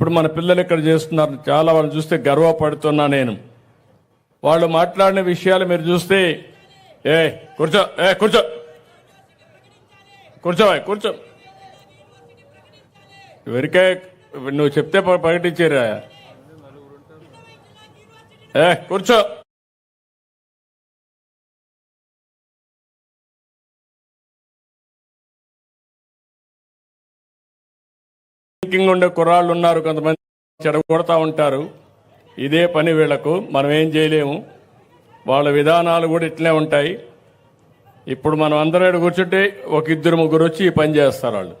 ఇప్పుడు మన పిల్లలు ఇక్కడ చేస్తున్నారు. చాలా వాళ్ళు చూస్తే గర్వపడుతున్నా నేను. వాళ్ళు మాట్లాడిన విషయాలు మీరు చూస్తే ఏ కూర్చో ఏ కూర్చో. కూర్చో కూర్చో. ఎవరికే నువ్వు చెప్తే ప్రకటించారా ఏ కూర్చో. థింకింగ్ ఉండే కుర్రాళ్ళు ఉన్నారు కొంతమంది చెడగొడతా ఉంటారు. ఇదే పని వీళ్ళకు మనం ఏం చేయలేము. వాళ్ళ విధానాలు కూడా ఇట్లే ఉంటాయి. ఇప్పుడు మనం అందరం కూర్చుంటే ఒక ఇద్దరు ముగ్గురు వచ్చి ఈ పని చేస్తారు వాళ్ళు.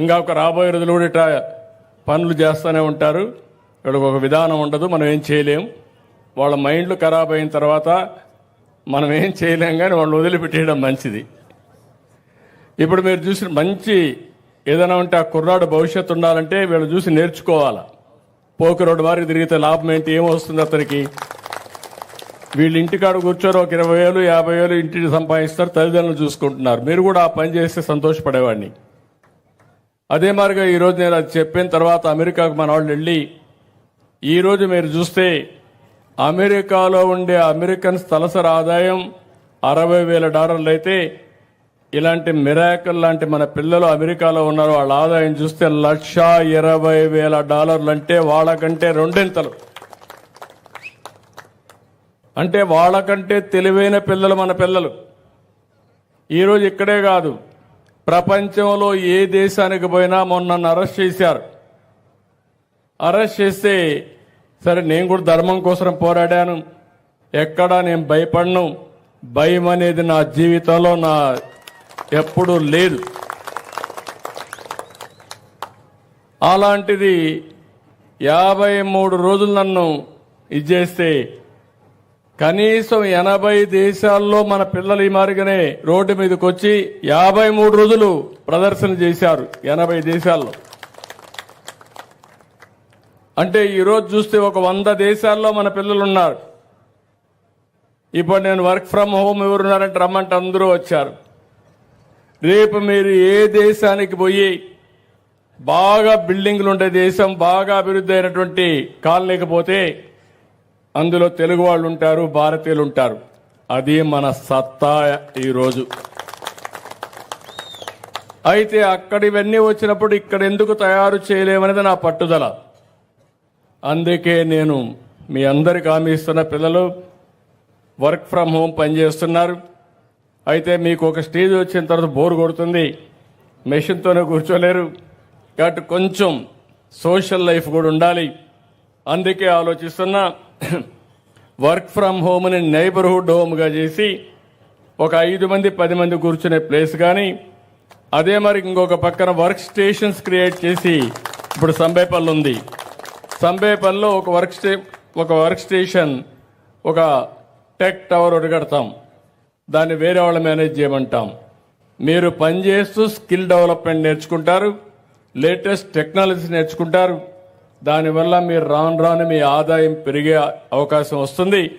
ఇంకా ఒక రాబోయే రోజులు కూడా ఇట్లా పనులు చేస్తూనే ఉంటారు. వీళ్ళకి ఒక విధానం ఉండదు మనం ఏం చేయలేము. వాళ్ళ మైండ్లు ఖరాబ్ అయిన తర్వాత మనం ఏం చేయలేం కానీ వాళ్ళు వదిలిపెట్టేయడం మంచిది. ఇప్పుడు మీరు చూసిన మంచి ఏదైనా ఉంటే ఆ కుర్రాడు భవిష్యత్తు ఉండాలంటే వీళ్ళు చూసి నేర్చుకోవాలా? పోకి రోడ్డు వారికి తిరిగితే లాభం ఏంటి? ఏమొస్తుంది అతనికి? వీళ్ళు ఇంటికాడ కూర్చొని ఒక ఇరవై వేలు యాభై వేలు ఇంటిని సంపాదిస్తారు తల్లిదండ్రులు చూసుకుంటున్నారు. మీరు కూడా ఆ పని చేస్తే సంతోషపడేవాడిని. అదే మారిగా ఈరోజు నేను అది చెప్పిన తర్వాత అమెరికాకు మన వాళ్ళు వెళ్ళి ఈరోజు మీరు చూస్తే అమెరికాలో ఉండే అమెరికన్ తలసరి ఆదాయం అరవై వేల డాలర్లు అయితే ఇలాంటి మిరాకల్ లాంటి మన పిల్లలు అమెరికాలో ఉన్నారు వాళ్ళ ఆదాయం చూస్తే లక్ష ఇరవై వేల డాలర్లు అంటే వాళ్ళకంటే రెండింతలు. అంటే వాళ్ళకంటే తెలివైన పిల్లలు మన పిల్లలు. ఈరోజు ఇక్కడే కాదు ప్రపంచంలో ఏ దేశానికి పోయినా మొన్న అరెస్ట్ చేశారు. అరెస్ట్ చేస్తే సరే నేను కూడా ధర్మం కోసం పోరాడాను. ఎక్కడా నేను భయపడను. భయం అనేది నా జీవితంలో నా ఎప్పుడూ లేదు అలాంటిది యాభై మూడు రోజులు నన్ను ఇది చేస్తే కనీసం ఎనభై దేశాల్లో మన పిల్లలు ఈ మారిగానే రోడ్డు మీదకి వచ్చి యాభై మూడు రోజులు ప్రదర్శన చేశారు ఎనభై దేశాల్లో. అంటే ఈరోజు చూస్తే ఒక వంద దేశాల్లో మన పిల్లలు ఉన్నారు ఇప్పుడు నేను వర్క్ ఫ్రమ్ హోమ్ ఎవరున్నారంటే రమ్మంటే అందరూ వచ్చారు. రేపు మీరు ఏ దేశానికి పోయి బాగా బిల్డింగ్లు ఉండే దేశం బాగా అభివృద్ధి అయినటువంటి కాలనీకపోతే అందులో తెలుగు వాళ్ళు ఉంటారు భారతీయులు ఉంటారు. అది మన సత్తా ఈరోజు. అయితే అక్కడ ఇవన్నీ వచ్చినప్పుడు ఇక్కడ ఎందుకు తయారు చేయలేమనేది నా పట్టుదల. అందుకే నేను మీ అందరికి హామీ ఇస్తున్న పిల్లలు వర్క్ ఫ్రమ్ హోమ్ పనిచేస్తున్నారు. అయితే మీకు ఒక స్టేజ్ వచ్చిన తర్వాత బోర్ కొడుతుంది. మెషిన్తోనే కూర్చోలేరు. కాబట్టి కొంచెం సోషల్ లైఫ్ కూడా ఉండాలి. అందుకే ఆలోచిస్తున్నా. వర్క్ ఫ్రమ్ హోమ్ని నైబర్హుడ్ హోమ్గా చేసి ఒక ఐదు మంది పది మంది కూర్చునే ప్లేస్ కానీ అదే మరి ఇంకొక పక్కన వర్క్ స్టేషన్స్ క్రియేట్ చేసి ఇప్పుడు సంబేపల్లి ఉంది. సంబేపల్లిలో ఒక వర్క్ స్టే ఒక వర్క్ స్టేషన్ ఒక టెక్ టవర్ ఒకటి కడతాం. దాన్ని వేరే వాళ్ళు మేనేజ్ చేయమంటాం. మీరు పనిచేస్తూ స్కిల్ డెవలప్మెంట్ నేర్చుకుంటారు లేటెస్ట్ టెక్నాలజీ నేర్చుకుంటారు. దానివల్ల మీరు రాను రాను మీ ఆదాయం పెరిగే అవకాశం వస్తుంది.